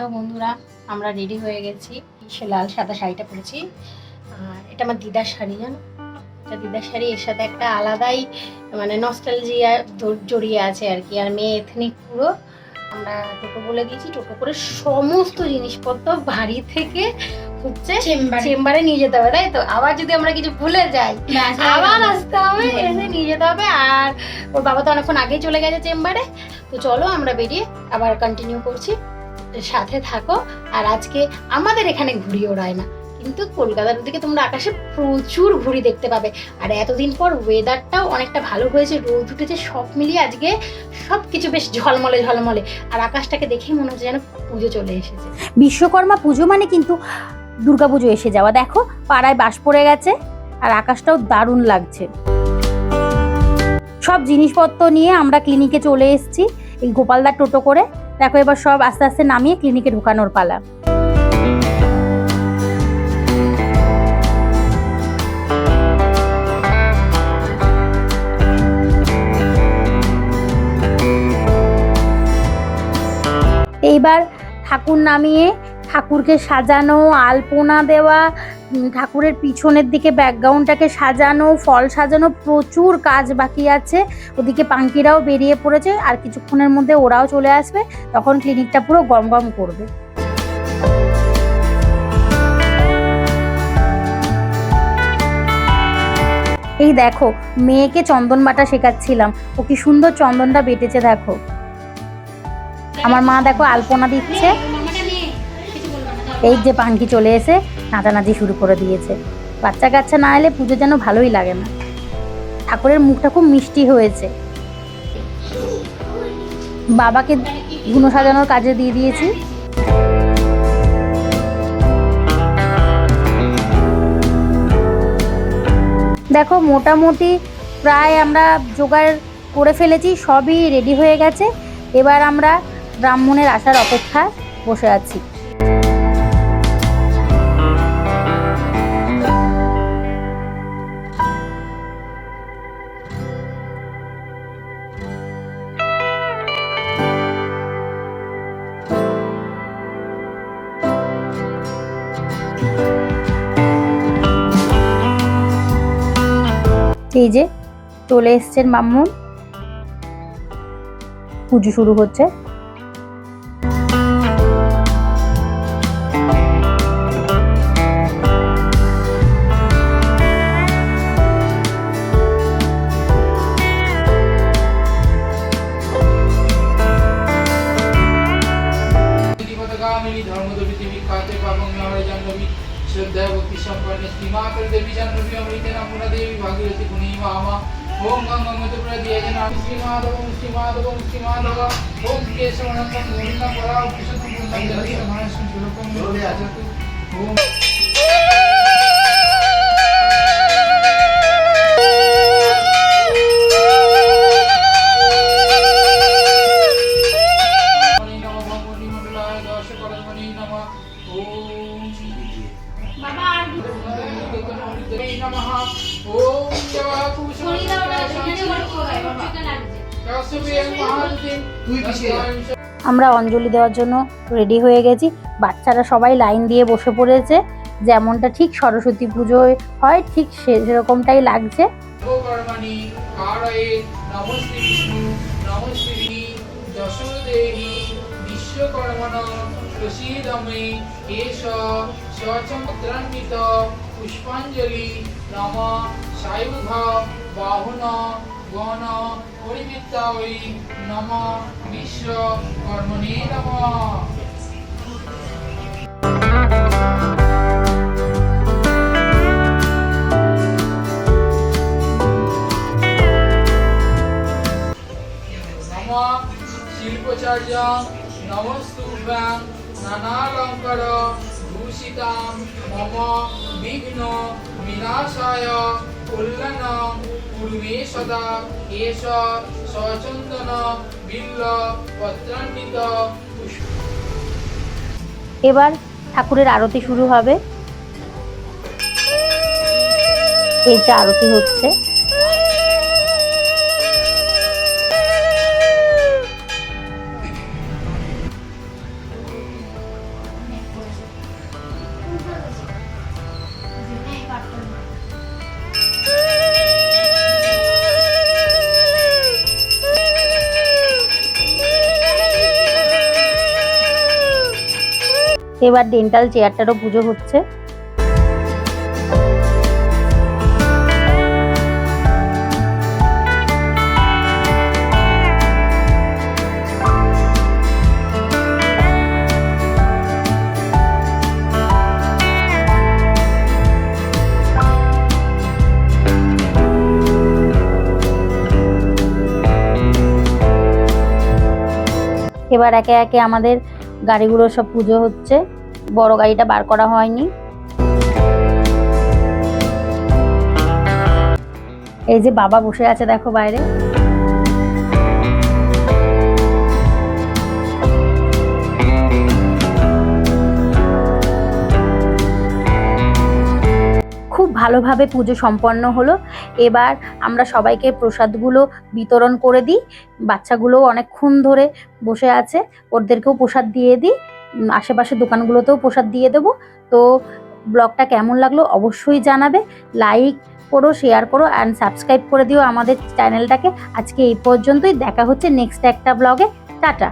দেখো বন্ধুরা আমরা রেডি হয়ে গেছি। সে লাল সাদা শাড়িটা পরেছি। আর এটা আমার দিদার শাড়ি জানো? এটা দিদার শাড়ি এর সাথে একটা আলাদাই মানে নস্টালজিয়া জড়িয়ে আছে আর কি। আর মেয়ে এথনিক পুরো। আমরা টোটো বলে দিয়েছি টোটো করে সমস্ত জিনিসপত্র বাড়ি থেকে হচ্ছে চেম্বারে। নিয়ে যেতে হবে তাই তো? আবার যদি আমরা কিছু ভুলে যাই আবার আসতে হবে এসে নিয়ে যেতে হবে। আর ওর বাবা তো অনেকক্ষণ আগেই চলে গেছে চেম্বারে। তো চলো আমরা বেরিয়ে আবার কন্টিনিউ করছি। সাথে থাকো আর আজকে আমাদের এখানে ঘুড়ি ওড়ায় না। কিন্তু কলকাতার দিকে তোমরা আকাশে প্রচুর ঘুড়ি দেখতে পাবে। আর এতদিন পর ওয়েদারটাও অনেকটা ভালো হয়েছে, রোদ উঠেছে, সব মিলিয়ে আজকে সব কিছু বেশ ঝলমলে ঝলমলে। আর আকাশটাকে দেখেই মনে হচ্ছে যেন পুজো চলে এসেছে। বিশ্বকর্মা পুজো মানে কিন্তু দুর্গাপুজো এসে যাওয়া। দেখো, পাড়ায় বাস পড়ে গেছে আর আকাশটাও দারুণ লাগছে। সব জিনিসপত্র নিয়ে আমরা ক্লিনিকে চলে এসেছি, এই গোপালদার টোটো করে। দেখো, এবার সব আস্তে আস্তে নামিয়ে ক্লিনিকে ঢোকানোর পালা। এইবার ঠাকুর নামিয়ে ঠাকুরকে সাজানো, আলপনা দেওয়া ঠাকুরের পিছনের দিকে ব্যাকগ্রাউন্ডটাকে সাজানো, ফল সাজানো, প্রচুর কাজ বাকি আছে। ওদিকে পাঙ্কিরাও বেরিয়ে পড়েছে আর কিছুক্ষণের মধ্যে ওরাও চলে আসবে। তখন ক্লিনিকটা পুরো গম গম করবে। এই দেখো, মেয়েকে চন্দন বাটা শেখাচ্ছিলাম। ও কি সুন্দর চন্দনটা বেটেছে, দেখো। আমার মা দেখো আলপনা দিচ্ছে। এই যে পাঙ্কি চলে এসে নাচানাচি শুরু করে দিয়েছে। বাচ্চা কাচ্চা না এলে পুজো যেন ভালোই লাগে না। ঠাকুরের মুখটা খুব মিষ্টি হয়েছে। বাবাকে ধুনো সাজানোর কাজে দিয়ে দিয়েছি। দেখো, মোটামুটি প্রায় আমরা জোগাড় করে ফেলেছি, সবই রেডি হয়ে গেছে। এবার আমরা ব্রাহ্মণের আসার অপেক্ষায় বসে আছি। এই যে চলে এসছেন মাম্মু পুজো শুরু হচ্ছে। জাহ্নবী শ্রদ্ধা ভক্তি সম্পন্ন শ্রীমাতর দেবী জাহ্নবী অমৃতে নামুনা দেবী ভাগীরথী গুণী মামা ওম গঙ্গা মধুপুরা দিয়ে যেন শ্রীমাধব শ্রীমাধব শ্রীমাধব ওম কেশবনন্দন গোবিন্দ পরা ভূষণ পুণ্যম জলতি সমানসম সুরকম আমরা অঞ্জলি দেওয়ার জন্য রেডি হয়ে গেছি। বাচ্চারা সবাই লাইন দিয়ে বসে পড়েছে। যেমনটা ঠিক সরস্বতী পুজোয় হয়, ঠিক সেরকমটাই লাগছে। পুষ্পাঞ্জলি, নম সায়ুধ বাহুন গণ পরিবৃত্তাই নম বিশ্ব কর্মণে নম। শিল্পচার্য নমস্তুভ্যাং নানালঙ্কার ভূষিতাম মম বিঘ্ন বিনাশায় কল্যাণ পূর্বে সদা এস সচন্দন বিল্ল পত্রান্বিত এবার ঠাকুরের আরতি শুরু হবে। এই যে আরতি হচ্ছে। এবার ডেন্টাল চেয়ারটারও পুজো হচ্ছে। এবার একে একে আমাদের গাড়িগুলো সব পুজো হচ্ছে। বড় গাড়িটা বার করা হয়নি। এই যে বাবা বসে আছে দেখো বাইরে। খুব ভালোভাবে পুজো সম্পন্ন হলো। এবার আমরা সবাইকে প্রসাদগুলো বিতরণ করে দিই। বাচ্চাগুলোও অনেকক্ষণ ধরে বসে আছে। ওদেরকেও প্রসাদ দিয়ে দিই। উম, আশেপাশের দোকানগুলোতেও প্রসাদ দিয়ে দেবো। তো ব্লগটা কেমন লাগল অবশ্যই জানাবে। লাইক করো শেয়ার করো অ্যান্ড সাবস্ক্রাইব করে দিও আমাদের চ্যানেলটাকে। আজকে এই পর্যন্তই। দেখা হচ্ছে নেক্সট একটা ব্লগে। টাটা!